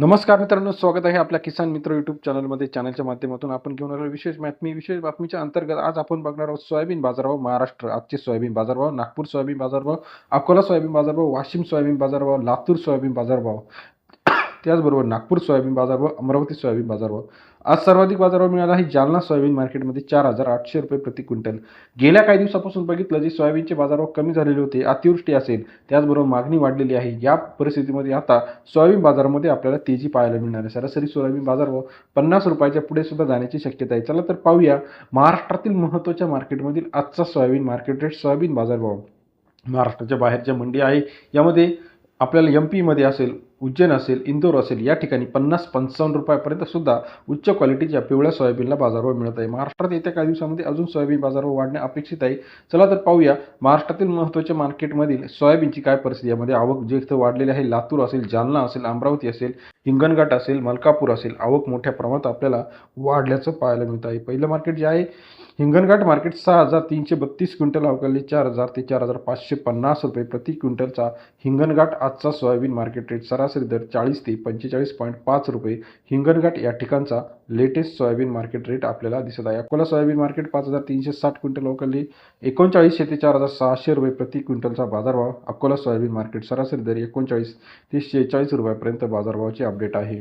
नमस्कार मित्रांनो स्वागत आहे आपल्या किसान मित्र युट्यूब चॅनलमध्ये चॅनलच्या माध्यमातून आपण घेऊन आलो विशेष बातमी. विशेष बातमीच्या अंतर्गत आज आपण बघणार आहोत सोयाबीन बाजारभाव महाराष्ट्र आजचे सोयाबीन बाजारभाव नागपूर सोयाबीन बाजारभाव अकोला सोयाबीन बाजारभाव वाशिम सोयाबीन बाजारभाव लातूर सोयाबीन बाजारभाव. त्याचबरोबर नागपूर सोयाबीन बाजार व अमरावती सोयाबीन बाजारभाव आज सर्वाधिक बाजारभाव मिळाला आहे. जालना सोयाबीन मार्केटमध्ये चार हजार आठशे रुपये प्रति क्विंटल. गेल्या काही दिवसापासून बघितलं जे सोयाबीनचे बाजारभाव कमी झालेले होते अतिवृष्टी असेल त्याचबरोबर मागणी वाढलेली आहे. या परिस्थितीमध्ये आता सोयाबीन बाजारामध्ये आपल्याला तेजी पाहायला मिळणार आहे. सरासरी सोयाबीन बाजारभाव पन्नास रुपयाच्या पुढे सुद्धा जाण्याची शक्यता आहे. चला तर पाहूया महाराष्ट्रातील महत्त्वाच्या मार्केटमधील आजचा सोयाबीन मार्केट रेट सोयाबीन बाजारभाव महाराष्ट्राच्या बाहेरच्या मंडी आहे. यामध्ये आपल्याला एम पीमध्ये असेल उज्जैन असेल इंदोर असेल या ठिकाणी पन्नास पंचावन्न रुपयापर्यंत सुद्धा उच्च क्वालिटीच्या पिवळ्या सोयाबीनला बाजारभाव मिळत आहे. महाराष्ट्रात येत्या काही दिवसामध्ये अजून सोयाबीन बाजारभाव वाढणे अपेक्षित आहे. चला तर पाहूया महाराष्ट्रातील महत्त्वाच्या मार्केटमधील सोयाबीनची काय परिस्थिती यामध्ये आवक जे इथं वाढलेली आहे लातूर असेल जालना असेल अमरावती असेल हिंगणघाट असेल मलकापूर असेल आवक मोठ्या प्रमाणात आपल्याला वाढल्याचं पाहायला मिळत आहे. पहिलं मार्केट जे आहे हिंगणघाट मार्केट सहा हजार तीनशे बत्तीस क्विंटल अवकाली चार हजार ते चार हजार पाचशे पन्नास रुपये प्रति क्विंटलचा हिंगणघाट आजचा सोयाबीन मार्केट रेट सरासरी दर चाळीस ते पंचेचाळीस पॉईंट पाच रुपये. हिंगणघाट या ठिकाणचा लेटेस्ट सोयाबीन मार्केट रेट आपल्याला दिसत आहे. अकोला सोयाबीन मार्केट पाच हजार तीनशे साठ क्विंटल अवकाली एकोणचाळीसशे ते चार हजार सहाशे रुपये प्रति क्विंटलचा बाजारभाव अकोला सोयाबीन मार्केट सरासरी दर एकोणचाळीस ते शेहेचाळीस रुपयापर्यंत बाजारभावाची अपडेट आहे.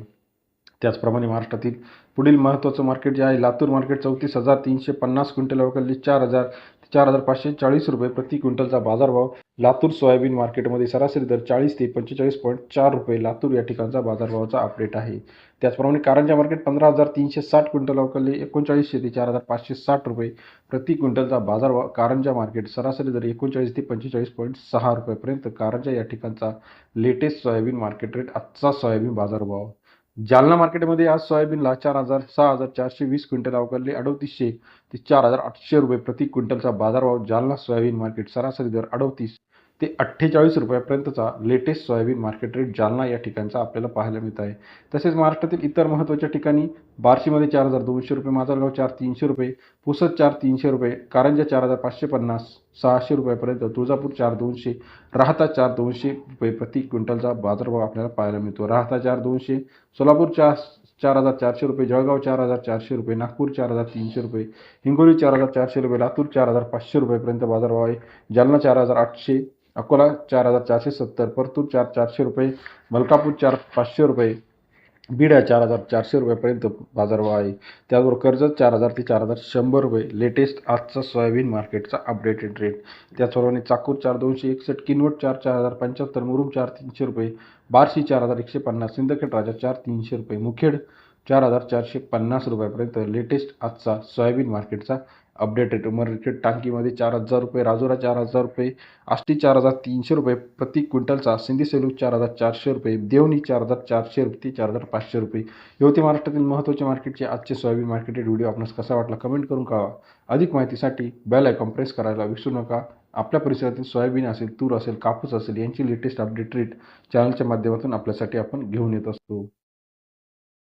त्याचप्रमाणे महाराष्ट्रातील पुढील महत्त्वाचं मार्केट जे आहे लातूर मार्केट चौतीस हजार तीनशे पन्नास क्विंटल अवकाली चार हजार चार हजार पाचशे चाळीस रुपये प्रति क्विंटलचा बाजारभाव लातूर सोयाबीन मार्केटमध्ये सरासरी दर चाळीस ते पंचेचाळीस पॉईंट चार रुपये लातूर या ठिकाणचा बाजारभावाचा अपडेट आहे. त्याचप्रमाणे कारंजा मार्केट पंधरा हजार तीनशे साठ क्विंटल अवकाळी एकोणचाळीसशे ते चार हजार पाचशे साठ रुपये प्रति क्विंटलचा बाजारभाव. कारंजा मार्केट सरासरी दर एकोणचाळीस ते पंचेचाळीस पॉईंट सहा रुपयेपर्यंत कारंजा या ठिकाणचा लेटेस्ट सोयाबीन मार्केट रेट आजचा सोयाबीन बाजारभाव. जालना मार्केटमध्ये आज सोयाबीनला चार हजार सहा हजार चारशे वीस क्विंटल अवकाळले अडतीसशे ते चार हजार आठशे रुपये प्रति क्विंटलचा बाजारभाव जालना सोयाबीन मार्केट सरासरी दर अडतीस ते अठ्ठेचाळीस रुपयापर्यंतचा latest soybean market rate Jalna या ठिकाणचा आपल्याला पाहायला मिळत आहे. तसेच महाराष्ट्रातील इतर महत्त्वाच्या ठिकाणी बार्शीमध्ये चार हजार दोनशे रुपये माजलगाव चार तीनशे रुपये पुसद चार तीनशे रुपये कारंजा चार हजार पाचशे पन्नास सहाशे रुपयापर्यंत तुळजापूर चार दोनशे राहता चार दोनशे रुपये प्रति क्विंटलचा बाजारभाव आपल्याला पाहायला मिळतो. राहता चार दोनशे सोलापूर चार चार हजार चारशे रुपये जळगाव चार हजार चारशे रुपये नागपूर चार हजार तीनशे रुपये हिंगोली चार हजार चारशे रुपये लातूर चार हजार पाचशे रुपयेपर्यंत बाजारभाव आहे. जालना चार हजार आठशे अकोला चार हजार चारशे सत्तर परतूर चार चारशे रुपये मलकापूर चार पाचशे रुपये बीड चार हजार चारशे रुपयापर्यंत बाजारभाव आहे. त्याचबरोबर कर्जत चार हजार ते चार हजार शंभर रुपये. लेटेस्ट आजचा सोयाबीन मार्केटचा अपडेटेड रेट त्याचप्रमाणे चाकूर चार दोनशे एकसष्ट किनवट चार चार हजार पंच्याहत्तर मुरुम चार तीनशे रुपये बार्शी चार हजार एकशे पन्नास सिंदखेड राजा चार तीनशे रुपये मुखेड चार हजार चारशे पन्नास रुपयापर्यंत लेटेस्ट आजचा सोयाबीन मार्केटचा अपडेट रेट मार्केट टांकीमध्ये चार हजार रुपये राजुरा चार हजार रुपये आष्टी चार हजार तीनशे रुपये प्रति क्विंटलचा सिंधी सेलू चार हजार चारशे रुपये देवणी चार हजार चारशे रुपये चार हजार पाचशे रुपये. यवती महाराष्ट्रातील महत्त्वाचे मार्केटचे आजचे सोयाबीन मार्केट व्हिडिओ आपणास कसा वाटला कमेंट करून कळवा. अधिक माहितीसाठी बेल आयकॉन प्रेस करायला विसरू नका. आपल्या परिसरातील सोयाबीन असेल तूर असेल कापूस असेल यांची लेटेस्ट अपडेट रेट चॅनलच्या माध्यमातून आपल्यासाठी आपण घेऊन येत असतो.